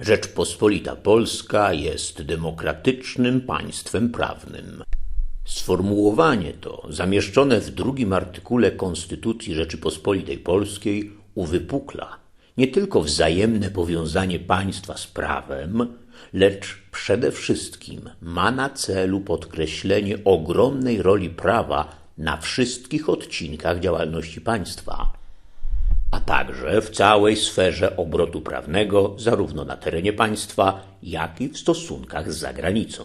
Rzeczpospolita Polska jest demokratycznym państwem prawnym. Sformułowanie to, zamieszczone w drugim artykule Konstytucji Rzeczypospolitej Polskiej, uwypukla nie tylko wzajemne powiązanie państwa z prawem, lecz przede wszystkim ma na celu podkreślenie ogromnej roli prawa na wszystkich odcinkach działalności państwa a także w całej sferze obrotu prawnego, zarówno na terenie państwa, jak i w stosunkach z zagranicą.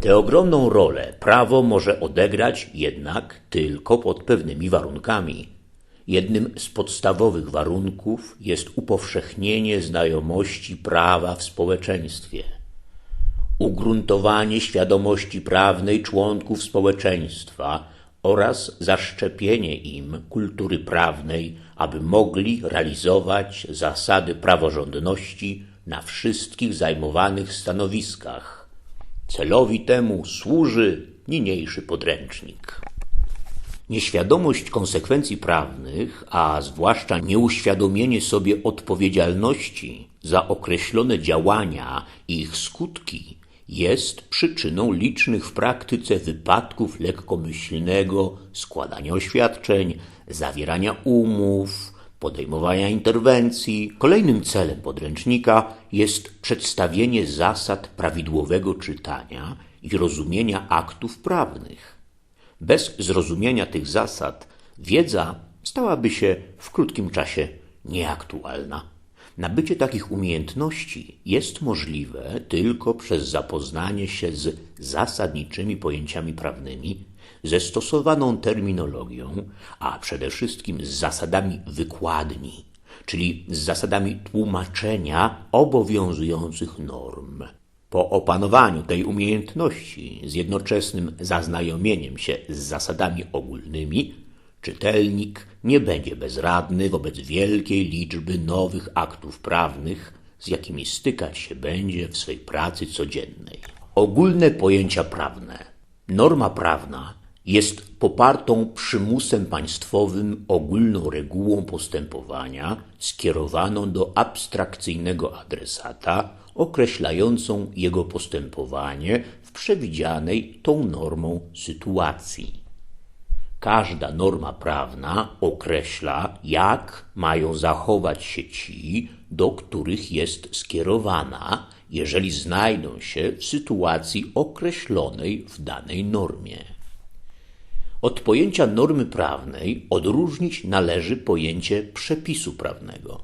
Tę ogromną rolę prawo może odegrać jednak tylko pod pewnymi warunkami. Jednym z podstawowych warunków jest upowszechnienie znajomości prawa w społeczeństwie, ugruntowanie świadomości prawnej członków społeczeństwa oraz zaszczepienie im kultury prawnej, aby mogli realizować zasady praworządności na wszystkich zajmowanych stanowiskach. Celowi temu służy niniejszy podręcznik. Nieświadomość konsekwencji prawnych, a zwłaszcza nieuświadomienie sobie odpowiedzialności za określone działania i ich skutki jest przyczyną licznych w praktyce wypadków lekkomyślnego składania oświadczeń, zawierania umów, podejmowania interwencji. Kolejnym celem podręcznika jest przedstawienie zasad prawidłowego czytania i rozumienia aktów prawnych. Bez zrozumienia tych zasad wiedza stałaby się w krótkim czasie nieaktualna. Nabycie takich umiejętności jest możliwe tylko przez zapoznanie się z zasadniczymi pojęciami prawnymi, ze stosowaną terminologią, a przede wszystkim z zasadami wykładni, czyli z zasadami tłumaczenia obowiązujących norm. Po opanowaniu tej umiejętności z jednoczesnym zaznajomieniem się z zasadami ogólnymi, Czytelnik nie będzie bezradny wobec wielkiej liczby nowych aktów prawnych, z jakimi stykać się będzie w swej pracy codziennej. Ogólne pojęcia prawne. Norma prawna jest popartą przymusem państwowym ogólną regułą postępowania skierowaną do abstrakcyjnego adresata, określającą jego postępowanie w przewidzianej tą normą sytuacji. Każda norma prawna określa, jak mają zachować się ci, do których jest skierowana, jeżeli znajdą się w sytuacji określonej w danej normie. Od pojęcia normy prawnej odróżnić należy pojęcie przepisu prawnego.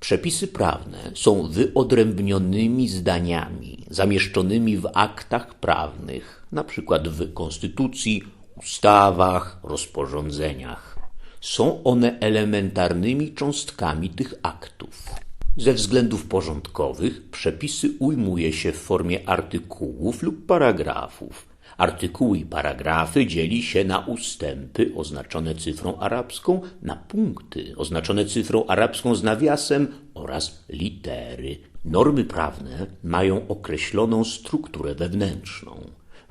Przepisy prawne są wyodrębnionymi zdaniami zamieszczonymi w aktach prawnych, np. w konstytucji, ustawach, rozporządzeniach. Są one elementarnymi cząstkami tych aktów. Ze względów porządkowych przepisy ujmuje się w formie artykułów lub paragrafów. Artykuły i paragrafy dzieli się na ustępy oznaczone cyfrą arabską, na punkty oznaczone cyfrą arabską z nawiasem oraz litery. Normy prawne mają określoną strukturę wewnętrzną.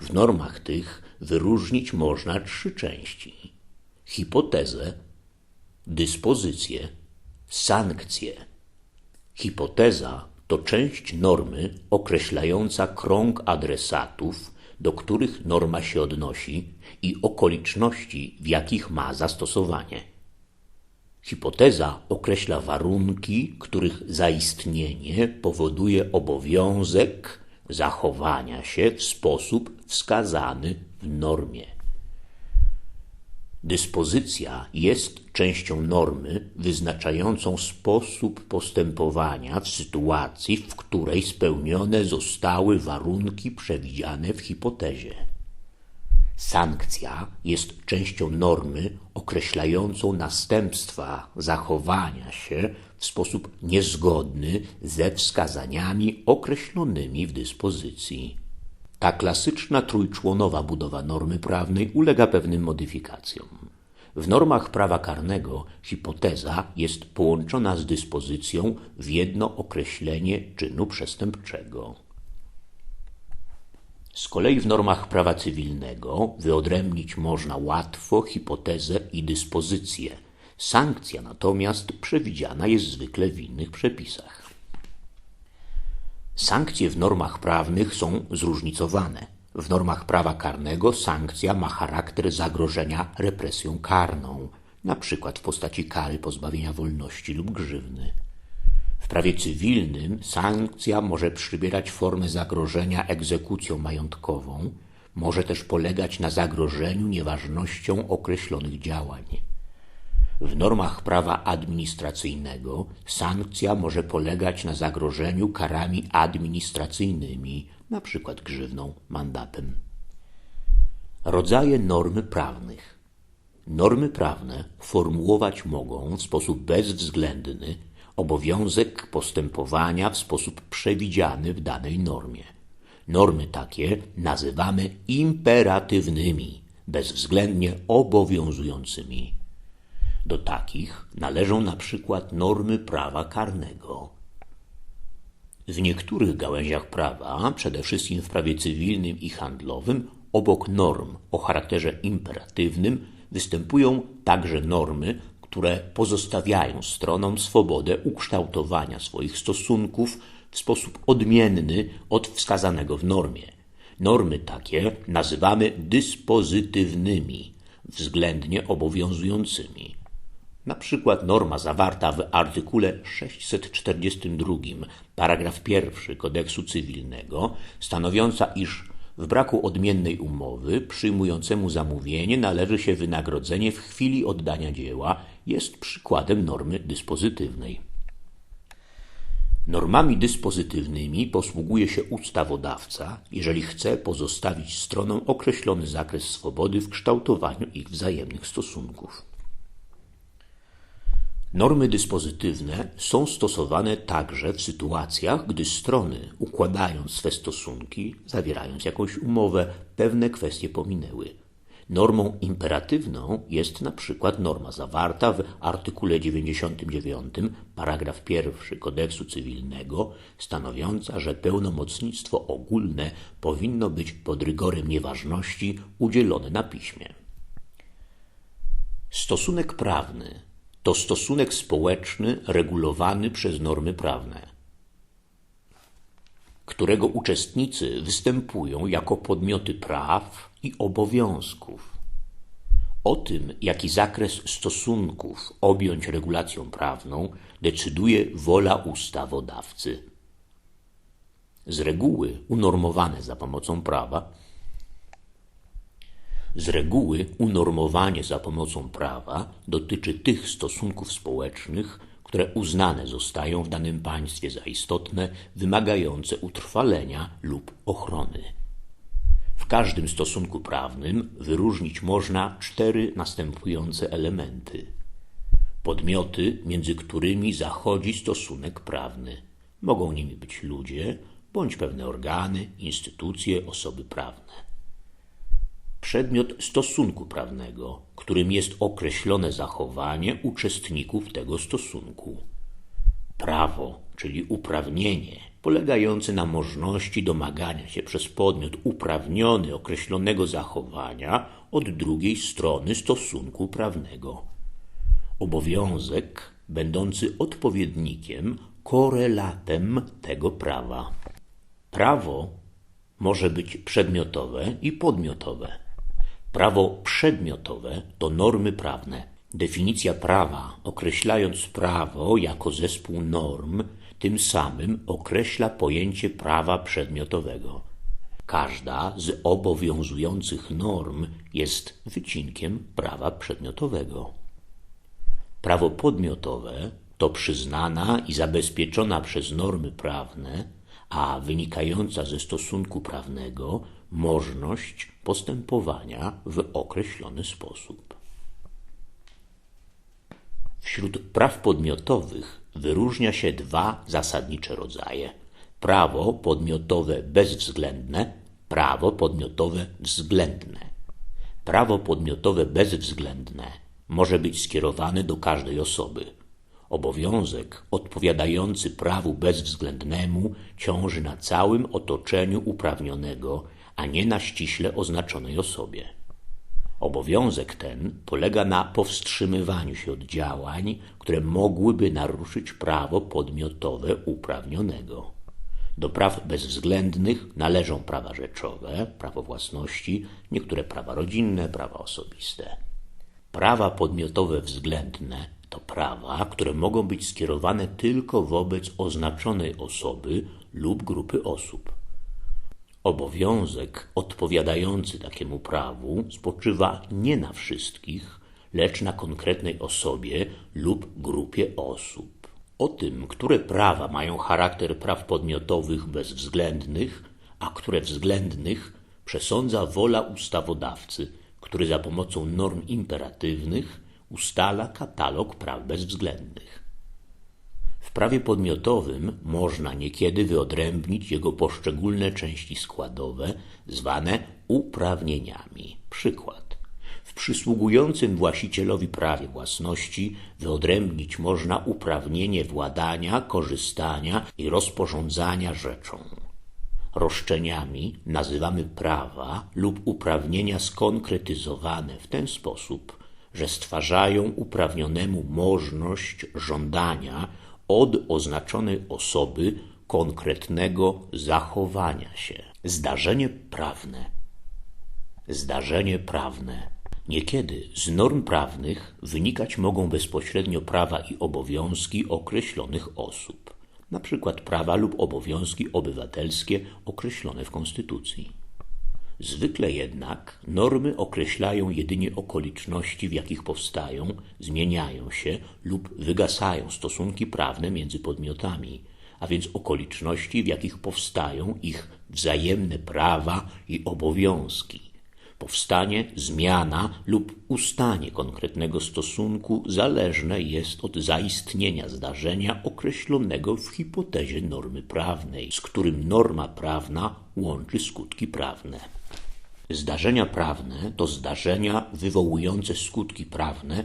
W normach tych wyróżnić można trzy części: hipotezę, dyspozycję, sankcję. Hipoteza to część normy określająca krąg adresatów, do których norma się odnosi i okoliczności, w jakich ma zastosowanie. Hipoteza określa warunki, których zaistnienie powoduje obowiązek zachowania się w sposób wskazany w normie. Dyspozycja jest częścią normy wyznaczającą sposób postępowania w sytuacji, w której spełnione zostały warunki przewidziane w hipotezie. Sankcja jest częścią normy określającą następstwa zachowania się w sposób niezgodny ze wskazaniami określonymi w dyspozycji. Ta klasyczna trójczłonowa budowa normy prawnej ulega pewnym modyfikacjom. W normach prawa karnego hipoteza jest połączona z dyspozycją w jedno określenie czynu przestępczego. Z kolei w normach prawa cywilnego wyodrębnić można łatwo hipotezę i dyspozycję. Sankcja natomiast przewidziana jest zwykle w innych przepisach. Sankcje w normach prawnych są zróżnicowane. W normach prawa karnego sankcja ma charakter zagrożenia represją karną, przykład w postaci kary pozbawienia wolności lub grzywny. W prawie cywilnym sankcja może przybierać formę zagrożenia egzekucją majątkową, może też polegać na zagrożeniu nieważnością określonych działań. W normach prawa administracyjnego sankcja może polegać na zagrożeniu karami administracyjnymi, np. grzywną, mandatem. Rodzaje normy prawnych. Normy prawne formułować mogą w sposób bezwzględny obowiązek postępowania w sposób przewidziany w danej normie. Normy takie nazywamy imperatywnymi, bezwzględnie obowiązującymi. Do takich należą na przykład normy prawa karnego. W niektórych gałęziach prawa, przede wszystkim w prawie cywilnym i handlowym, obok norm o charakterze imperatywnym występują także normy, które pozostawiają stronom swobodę ukształtowania swoich stosunków w sposób odmienny od wskazanego w normie. Normy takie nazywamy dyspozytywnymi, względnie obowiązującymi. Na przykład norma zawarta w artykule 642, paragraf pierwszy kodeksu cywilnego, stanowiąca, iż w braku odmiennej umowy przyjmującemu zamówienie należy się wynagrodzenie w chwili oddania dzieła, jest przykładem normy dyspozytywnej. Normami dyspozytywnymi posługuje się ustawodawca, jeżeli chce pozostawić stronom określony zakres swobody w kształtowaniu ich wzajemnych stosunków. Normy dyspozytywne są stosowane także w sytuacjach, gdy strony, układając swe stosunki, zawierając jakąś umowę, pewne kwestie pominęły. Normą imperatywną jest na przykład norma zawarta w artykule 99 paragraf 1 kodeksu cywilnego stanowiąca, że pełnomocnictwo ogólne powinno być pod rygorem nieważności udzielone na piśmie. Stosunek prawny to stosunek społeczny regulowany przez normy prawne, którego uczestnicy występują jako podmioty praw i obowiązków. O tym, jaki zakres stosunków objąć regulacją prawną, decyduje wola ustawodawcy. Z reguły unormowane za pomocą prawa z reguły unormowanie za pomocą prawa dotyczy tych stosunków społecznych, które uznane zostają w danym państwie za istotne, wymagające utrwalenia lub ochrony. W każdym stosunku prawnym wyróżnić można cztery następujące elementy. Podmioty, między którymi zachodzi stosunek prawny. Mogą nimi być ludzie bądź pewne organy, instytucje, osoby prawne przedmiot stosunku prawnego, którym jest określone zachowanie uczestników tego stosunku. Prawo, czyli uprawnienie, polegające na możliwości domagania się przez podmiot uprawniony określonego zachowania od drugiej strony stosunku prawnego. Obowiązek będący odpowiednikiem, korelatem tego prawa. Prawo może być przedmiotowe i podmiotowe. Prawo przedmiotowe to normy prawne. Definicja prawa, określając prawo jako zespół norm, tym samym określa pojęcie prawa przedmiotowego. Każda z obowiązujących norm jest wycinkiem prawa przedmiotowego. Prawo podmiotowe to przyznana i zabezpieczona przez normy prawne, a wynikająca ze stosunku prawnego możność postępowania w określony sposób. Wśród praw podmiotowych wyróżnia się dwa zasadnicze rodzaje: prawo podmiotowe bezwzględne, prawo podmiotowe względne. Prawo podmiotowe bezwzględne może być skierowane do każdej osoby. Obowiązek odpowiadający prawu bezwzględnemu ciąży na całym otoczeniu uprawnionego a nie na ściśle oznaczonej osobie. Obowiązek ten polega na powstrzymywaniu się od działań, które mogłyby naruszyć prawo podmiotowe uprawnionego. Do praw bezwzględnych należą prawa rzeczowe, prawo własności, niektóre prawa rodzinne, prawa osobiste. Prawa podmiotowe względne to prawa, które mogą być skierowane tylko wobec oznaczonej osoby lub grupy osób. Obowiązek odpowiadający takiemu prawu spoczywa nie na wszystkich, lecz na konkretnej osobie lub grupie osób. O tym, które prawa mają charakter praw podmiotowych bezwzględnych, a które względnych, przesądza wola ustawodawcy, który za pomocą norm imperatywnych ustala katalog praw bezwzględnych. Prawie podmiotowym można niekiedy wyodrębnić jego poszczególne części składowe, zwane uprawnieniami. Przykład. W przysługującym właścicielowi prawie własności wyodrębnić można uprawnienie władania, korzystania i rozporządzania rzeczą. Roszczeniami nazywamy prawa lub uprawnienia skonkretyzowane w ten sposób, że stwarzają uprawnionemu możność żądania od oznaczonej osoby konkretnego zachowania się. Zdarzenie prawne. Zdarzenie prawne. Niekiedy z norm prawnych wynikać mogą bezpośrednio prawa i obowiązki określonych osób, przykład prawa lub obowiązki obywatelskie określone w Konstytucji. Zwykle jednak normy określają jedynie okoliczności, w jakich powstają, zmieniają się lub wygasają stosunki prawne między podmiotami, a więc okoliczności, w jakich powstają ich wzajemne prawa i obowiązki. Powstanie, zmiana lub ustanie konkretnego stosunku zależne jest od zaistnienia zdarzenia określonego w hipotezie normy prawnej, z którym norma prawna łączy skutki prawne. Zdarzenia prawne to zdarzenia wywołujące skutki prawne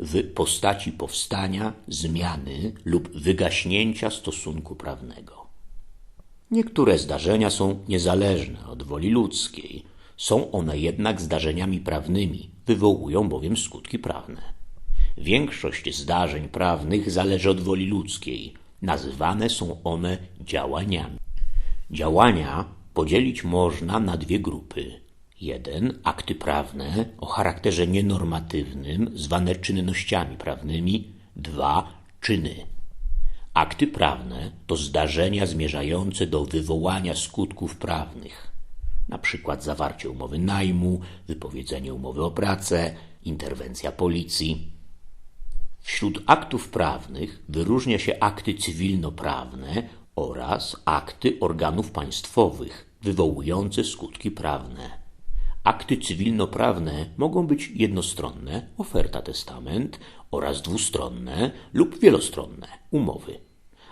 w postaci powstania, zmiany lub wygaśnięcia stosunku prawnego. Niektóre zdarzenia są niezależne od woli ludzkiej, są one jednak zdarzeniami prawnymi, wywołują bowiem skutki prawne. Większość zdarzeń prawnych zależy od woli ludzkiej, nazywane są one działaniami. Działania podzielić można na dwie grupy jeden Akty prawne o charakterze nienormatywnym, zwane czynnościami prawnymi. dwa Czyny. Akty prawne to zdarzenia zmierzające do wywołania skutków prawnych, przykład zawarcie umowy najmu, wypowiedzenie umowy o pracę, interwencja policji. Wśród aktów prawnych wyróżnia się akty cywilnoprawne oraz akty organów państwowych wywołujące skutki prawne. Akty cywilnoprawne mogą być jednostronne, oferta testament, oraz dwustronne lub wielostronne, umowy.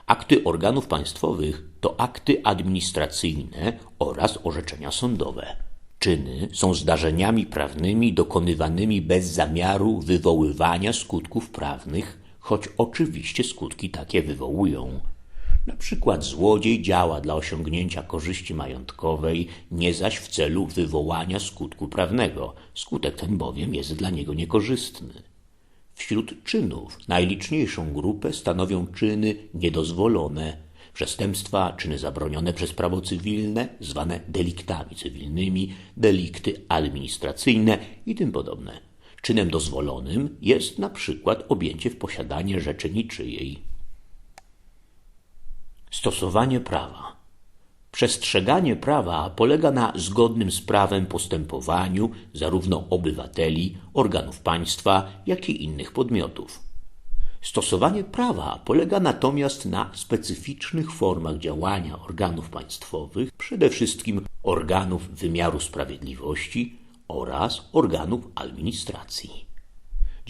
Akty organów państwowych to akty administracyjne oraz orzeczenia sądowe. Czyny są zdarzeniami prawnymi dokonywanymi bez zamiaru wywoływania skutków prawnych, choć oczywiście skutki takie wywołują. Na przykład złodziej działa dla osiągnięcia korzyści majątkowej, nie zaś w celu wywołania skutku prawnego. Skutek ten bowiem jest dla niego niekorzystny. Wśród czynów najliczniejszą grupę stanowią czyny niedozwolone, przestępstwa, czyny zabronione przez prawo cywilne, zwane deliktami cywilnymi, delikty administracyjne i tym podobne. Czynem dozwolonym jest na przykład objęcie w posiadanie rzeczy niczyjej. Stosowanie prawa. Przestrzeganie prawa polega na zgodnym z prawem postępowaniu zarówno obywateli, organów państwa, jak i innych podmiotów. Stosowanie prawa polega natomiast na specyficznych formach działania organów państwowych, przede wszystkim organów wymiaru sprawiedliwości oraz organów administracji.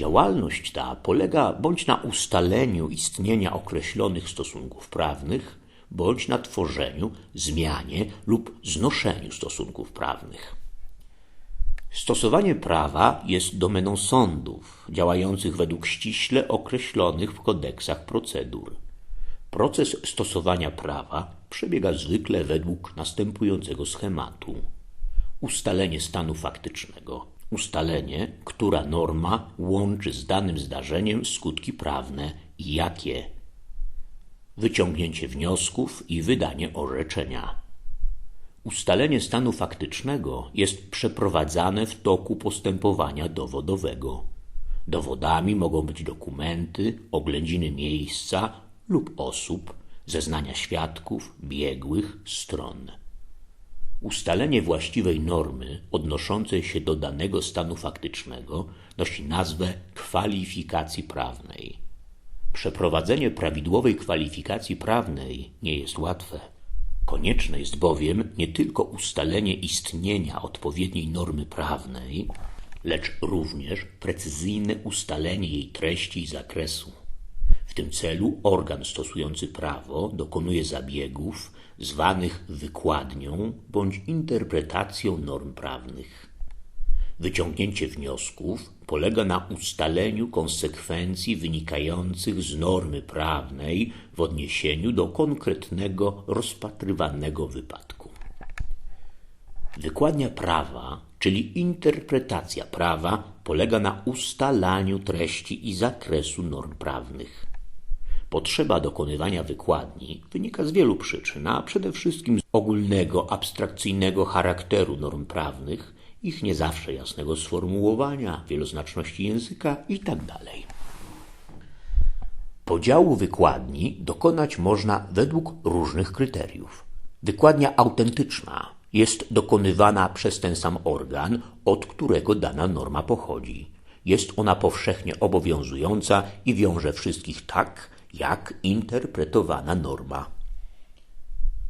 Działalność ta polega bądź na ustaleniu istnienia określonych stosunków prawnych, bądź na tworzeniu, zmianie lub znoszeniu stosunków prawnych. Stosowanie prawa jest domeną sądów, działających według ściśle określonych w kodeksach procedur. Proces stosowania prawa przebiega zwykle według następującego schematu: ustalenie stanu faktycznego, ustalenie, która norma łączy z danym zdarzeniem skutki prawne i jakie, wyciągnięcie wniosków i wydanie orzeczenia. Ustalenie stanu faktycznego jest przeprowadzane w toku postępowania dowodowego. Dowodami mogą być dokumenty, oględziny miejsca lub osób, zeznania świadków, biegłych, stron. Ustalenie właściwej normy odnoszącej się do danego stanu faktycznego nosi nazwę kwalifikacji prawnej. Przeprowadzenie prawidłowej kwalifikacji prawnej nie jest łatwe. Konieczne jest bowiem nie tylko ustalenie istnienia odpowiedniej normy prawnej, lecz również precyzyjne ustalenie jej treści i zakresu. Tym celu organ stosujący prawo dokonuje zabiegów zwanych wykładnią bądź interpretacją norm prawnych. Wyciągnięcie wniosków polega na ustaleniu konsekwencji wynikających z normy prawnej w odniesieniu do konkretnego rozpatrywanego wypadku. Wykładnia prawa, czyli interpretacja prawa, polega na ustalaniu treści i zakresu norm prawnych. Potrzeba dokonywania wykładni wynika z wielu przyczyn, a przede wszystkim z ogólnego, abstrakcyjnego charakteru norm prawnych, ich nie zawsze jasnego sformułowania, wieloznaczności języka itd. Tak Podziału wykładni dokonać można według różnych kryteriów. Wykładnia autentyczna jest dokonywana przez ten sam organ, od którego dana norma pochodzi. Jest ona powszechnie obowiązująca i wiąże wszystkich tak, jak interpretowana norma.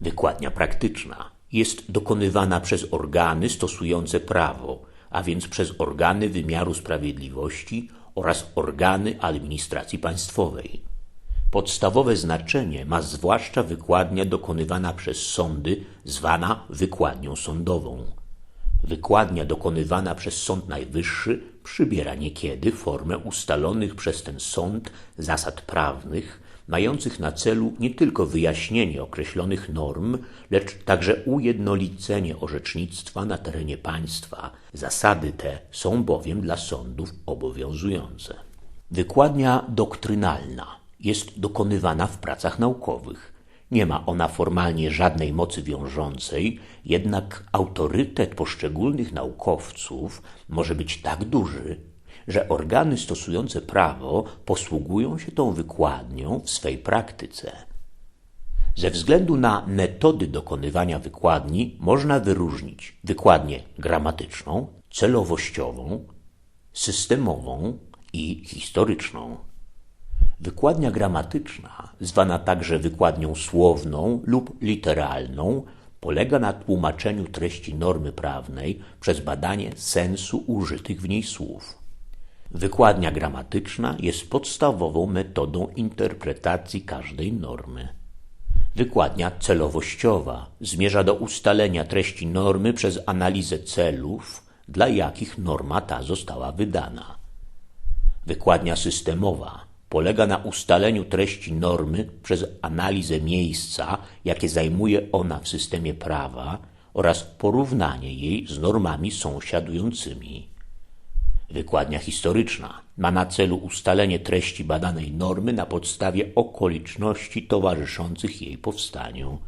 Wykładnia praktyczna jest dokonywana przez organy stosujące prawo, a więc przez organy wymiaru sprawiedliwości oraz organy administracji państwowej. Podstawowe znaczenie ma zwłaszcza wykładnia dokonywana przez sądy, zwana wykładnią sądową. Wykładnia dokonywana przez Sąd Najwyższy przybiera niekiedy formę ustalonych przez ten sąd zasad prawnych, mających na celu nie tylko wyjaśnienie określonych norm, lecz także ujednolicenie orzecznictwa na terenie państwa. Zasady te są bowiem dla sądów obowiązujące. Wykładnia doktrynalna jest dokonywana w pracach naukowych. Nie ma ona formalnie żadnej mocy wiążącej, jednak autorytet poszczególnych naukowców może być tak duży, że organy stosujące prawo posługują się tą wykładnią w swej praktyce. Ze względu na metody dokonywania wykładni można wyróżnić wykładnię gramatyczną, celowościową, systemową i historyczną. Wykładnia gramatyczna, zwana także wykładnią słowną lub literalną, polega na tłumaczeniu treści normy prawnej przez badanie sensu użytych w niej słów. Wykładnia gramatyczna jest podstawową metodą interpretacji każdej normy. Wykładnia celowościowa zmierza do ustalenia treści normy przez analizę celów, dla jakich norma ta została wydana. Wykładnia systemowa polega na ustaleniu treści normy przez analizę miejsca, jakie zajmuje ona w systemie prawa oraz porównanie jej z normami sąsiadującymi. Wykładnia historyczna ma na celu ustalenie treści badanej normy na podstawie okoliczności towarzyszących jej powstaniu.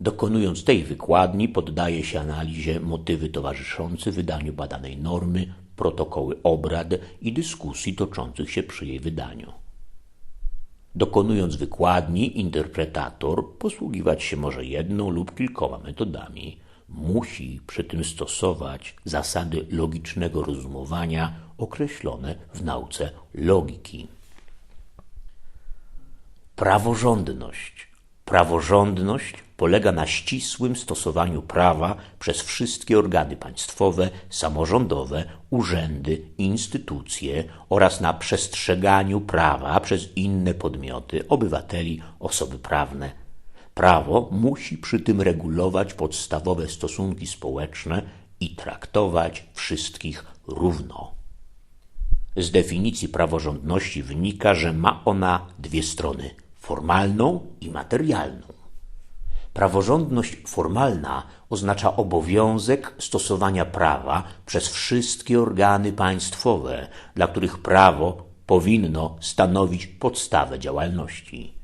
Dokonując tej wykładni poddaje się analizie motywy towarzyszące wydaniu badanej normy, protokoły obrad i dyskusji toczących się przy jej wydaniu. Dokonując wykładni, interpretator posługiwać się może jedną lub kilkoma metodami. Musi przy tym stosować zasady logicznego rozumowania określone w nauce logiki. Praworządność. Praworządność polega na ścisłym stosowaniu prawa przez wszystkie organy państwowe, samorządowe, urzędy, instytucje oraz na przestrzeganiu prawa przez inne podmioty, obywateli, osoby prawne. Prawo musi przy tym regulować podstawowe stosunki społeczne i traktować wszystkich równo. Z definicji praworządności wynika, że ma ona dwie strony formalną i materialną. Praworządność formalna oznacza obowiązek stosowania prawa przez wszystkie organy państwowe, dla których prawo powinno stanowić podstawę działalności.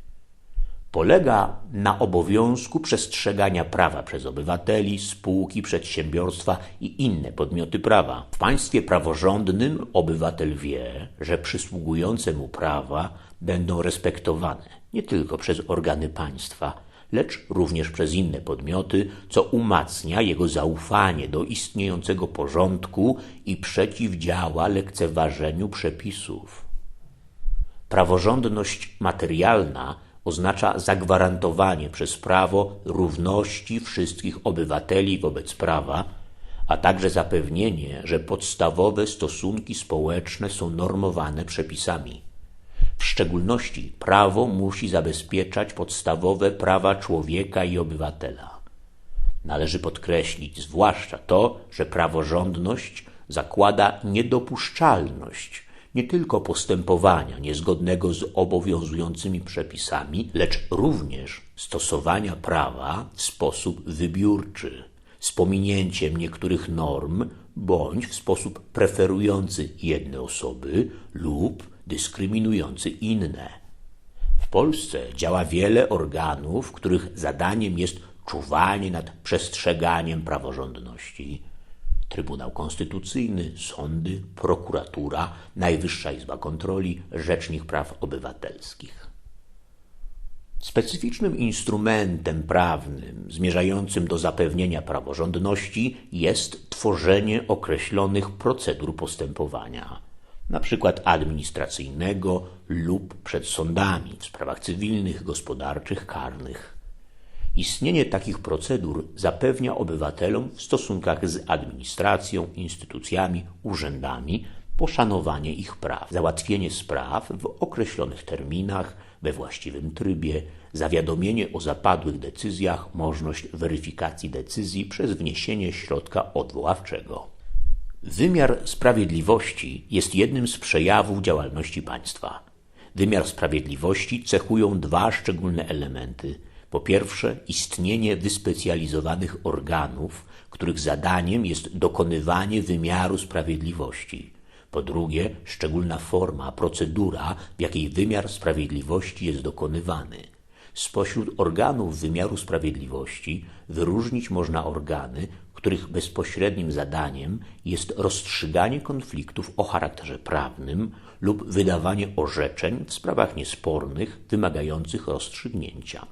polega na obowiązku przestrzegania prawa przez obywateli, spółki, przedsiębiorstwa i inne podmioty prawa. W państwie praworządnym obywatel wie, że przysługujące mu prawa będą respektowane nie tylko przez organy państwa, lecz również przez inne podmioty, co umacnia jego zaufanie do istniejącego porządku i przeciwdziała lekceważeniu przepisów. Praworządność materialna oznacza zagwarantowanie przez prawo równości wszystkich obywateli wobec prawa, a także zapewnienie, że podstawowe stosunki społeczne są normowane przepisami. W szczególności prawo musi zabezpieczać podstawowe prawa człowieka i obywatela. Należy podkreślić zwłaszcza to, że praworządność zakłada niedopuszczalność nie tylko postępowania niezgodnego z obowiązującymi przepisami, lecz również stosowania prawa w sposób wybiórczy, z pominięciem niektórych norm bądź w sposób preferujący jedne osoby lub dyskryminujący inne. W Polsce działa wiele organów, których zadaniem jest czuwanie nad przestrzeganiem praworządności. Trybunał Konstytucyjny, sądy, prokuratura, Najwyższa Izba Kontroli, Rzecznik Praw Obywatelskich. Specyficznym instrumentem prawnym zmierzającym do zapewnienia praworządności jest tworzenie określonych procedur postępowania przykład administracyjnego lub przed sądami w sprawach cywilnych, gospodarczych, karnych. Istnienie takich procedur zapewnia obywatelom w stosunkach z administracją, instytucjami, urzędami poszanowanie ich praw, załatwienie spraw w określonych terminach, we właściwym trybie, zawiadomienie o zapadłych decyzjach, możliwość weryfikacji decyzji przez wniesienie środka odwoławczego. Wymiar sprawiedliwości jest jednym z przejawów działalności państwa. Wymiar sprawiedliwości cechują dwa szczególne elementy. Po pierwsze, istnienie wyspecjalizowanych organów, których zadaniem jest dokonywanie wymiaru sprawiedliwości. Po drugie, szczególna forma, procedura, w jakiej wymiar sprawiedliwości jest dokonywany. Spośród organów wymiaru sprawiedliwości wyróżnić można organy, których bezpośrednim zadaniem jest rozstrzyganie konfliktów o charakterze prawnym lub wydawanie orzeczeń w sprawach niespornych wymagających rozstrzygnięcia.